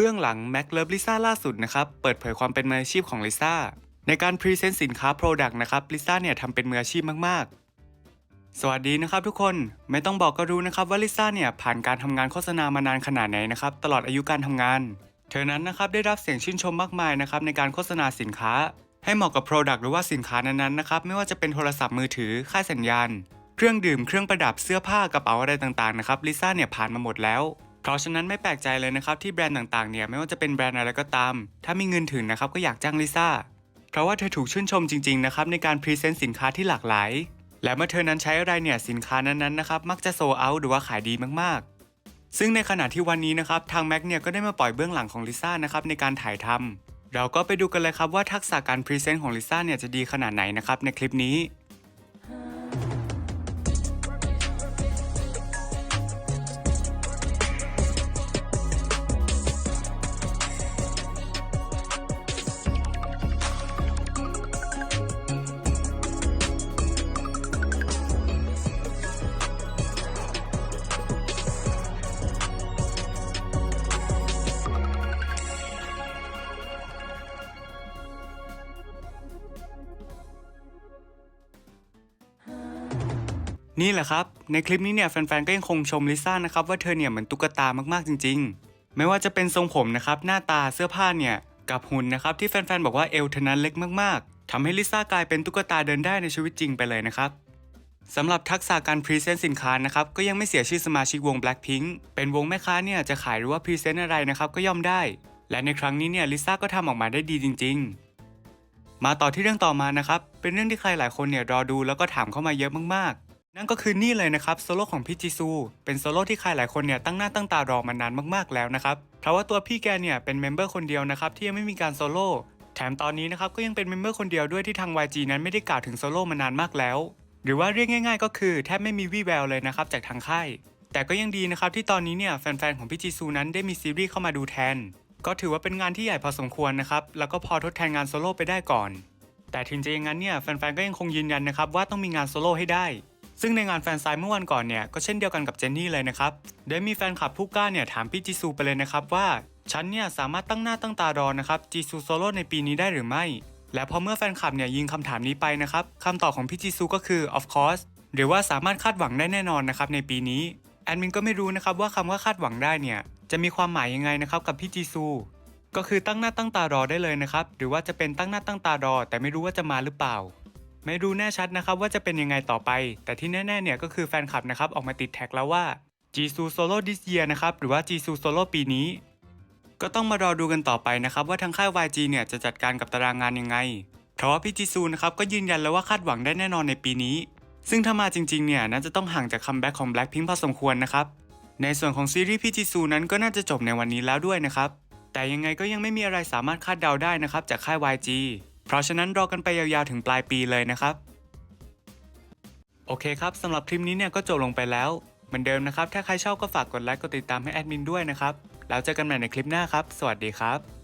บื้องหลัง Mac Love Lisa ล่าสุดนะครับ เปิดเผยความเป็นมืออาชีพของลิซ่าในการพรีเซนต์สินค้า Product นะครับลิซ่าเนี่ยทำเป็นมืออาชีพมากๆ สวัสดีนะครับทุกคนไม่ต้องบอกก็รู้นะครับว่าลิซ่าเนี่ยผ่านการทำงานโฆษณามานานขนาดไหนนะครับตลอดอายุการทำงาน เธอนั้นนะครับได้รับเสียงชื่นชมมากมายนะครับในการโฆษณาสินค้า ให้เหมาะกับ Product หรือว่าสินค้านั้นๆนะครับไม่ว่าจะเป็นโทรศัพท์มือถือค่ายสัญญาณ เครื่องดื่มเครื่องประดับเสื้อผ้ากระเป๋าอะไรต่างๆนะครับลิซ่าเนี่ยผ่านมาหมดแล้ว เพราะฉะนั้นไม่แปลกใจเลยนะครับที่แบรนด์ต่างๆเนี่ยไม่ว่าจะเป็นแบรนด์อะไรก็ตาม ถ้ามีเงินถึงนะครับก็อยากจ้างลิซ่าเพราะว่าเธอถูกชื่นชมจริงๆนะครับในการพรีเซนต์สินค้าที่หลากหลาย และเมื่อเธอนั้นใช้อะไรเนี่ยสินค้านั้นๆนะครับมักจะโซเอาหรือว่าขายดีมากๆ ซึ่งในขณะที่วันนี้นะครับทางแม็กเนี่ยก็ได้มาปล่อยเบื้องหลังของลิซ่านะครับในการถ่ายทำเราก็ไปดูกันเลยครับว่าทักษะการพรีเซนต์ของลิซ่าเนี่ยจะดีขนาดไหนนะครับในคลิปนี้ นี่แหละครับ ในคลิปนี้เนี่ยแฟนๆ ก็ยังคงชมลิซ่านะครับว่าเธอเนี่ยเหมือนตุ๊กตามากๆจริง ๆ ไม่ว่าจะเป็นทรงผมนะครับหน้าตาเสื้อผ้าเนี่ยกับหุ่นนะครับที่แฟนๆ บอกว่าเอวเธอนั้นเล็กมากๆทำให้ลิซ่ากลายเป็นตุ๊กตาเดินได้ในชีวิตจริงไปเลยนะครับสำหรับทักษะการพรีเซนต์สินค้านะครับก็ยังไม่เสียชื่อสมาชิกวง Blackpink เป็นวงแม่ค้าเนี่ยจะขายหรือว่าพรีเซนต์อะไรนะครับก็ย่อมได้ และในครั้งนี้เนี่ยลิซ่าก็ทำออกมาได้ดีจริง ๆ มาต่อที่เรื่องต่อมานะครับเป็นเรื่องที่ใครหลายคนเนี่ยรอดูแล้วก็ถามเข้ามาเยอะมากๆ นั่นก็คือนี่เลยนะครับโซโล่ของพี่จีซู เป็นโซโล่ที่ใครหลายคนเนี่ยตั้งหน้าตั้งตารอมานานมากๆแล้วนะครับเพราะว่าตัวพี่แกเนี่ยเป็นเมมเบอร์คนเดียวนะครับที่ยังไม่มีการโซโล่แถมตอนนี้นะครับก็ยังเป็นเมมเบอร์คนเดียวด้วยที่ทาง YG นั้นไม่ได้กล่าวถึงโซโล่มานานมากแล้ว หรือว่าเรียกง่าย ๆ ก็คือแทบไม่มีวี่แววเลยนะครับจากทางค่ายแต่ก็ยังดีนะครับที่ตอนนี้เนี่ยแฟนๆของพี่จีซูนั้นได้มีซีรีส์เข้ามาดูแทน ก็ถือว่าเป็นงานที่ใหญ่พอสมควรนะครับแล้วก็พอทดแทนงานโซโล่ไปได้ก่อน แต่ถึงจะอย่างนั้นเนี่ยแฟนๆก็ยังคงยืนยันนะครับว่าต้องมีงานโซโล่ให้ได้ ซึ่งในงานแฟนไซน์เมื่อวันก่อนเนี่ยก็เช่นเดียวกันกับเจนนี่เลยนะครับได้มีแฟนคลับผู้กล้าเนี่ยถามพี่จีซูไปเลยนะครับว่าฉันเนี่ยสามารถตั้งหน้าตั้งตารอนะครับจีซูโซโล่ในปีนี้ได้หรือไม่ และพอเมื่อแฟนคลับเนี่ยยิงคำถามนี้ไปนะครับคำตอบของพี่จีซูก็คือ of course หรือว่าสามารถคาดหวังได้แน่นอนนะครับในปีนี้แอดมินก็ไม่รู้นะครับว่าคำว่าคาดหวังได้เนี่ยจะมีความหมายยังไงนะครับกับพี่จีซูก็คือตั้งหน้าตั้งตารอได้เลยนะครับหรือว่าจะเป็นตั้งหน้าตั้งตารอ แต่ไม่รู้ว่าจะมาหรือเปล่า ไม่รู้แน่ชัดนะครับว่าจะเป็นยังไงต่อไป แต่ที่แน่ๆเนี่ยก็คือแฟนคลับนะครับออกมาติดแท็กแล้วว่า Jisoo Solo this year นะครับหรือว่า Jisoo Solo ปีนี้ ก็ต้องมารอดูกันต่อไปนะครับว่าทางค่าย YG เนี่ยจะจัดการกับตารางงานยังไง เพราะว่าพี่จีซูนะครับก็ยืนยันแล้วว่าคาดหวังได้แน่นอนในปีนี้ ซึ่งถ้ามาจริงๆเนี่ยน่าจะต้องห่างจากคัมแบ็กของ Blackpink พอสมควรนะครับในส่วนของซีรีส์พี่จีซูนั้นก็น่าจะจบในวันนี้แล้วด้วยนะครับแต่ยังไงก็ยังไม่มีอะไรสามารถคาดเดาได้นะครับจากค่าย YG เพราะฉะนั้นรอกันไปยาวๆถึงปลายปีเลยนะครับ โอเคครับสำหรับคลิปนี้เนี่ยก็จบลงไปแล้ว เหมือนเดิมนะครับ ถ้าใครชอบก็ฝากกดไลค์กดติดตามให้แอดมินด้วยนะครับ แล้วเจอกันใหม่ในคลิปหน้าครับ สวัสดีครับ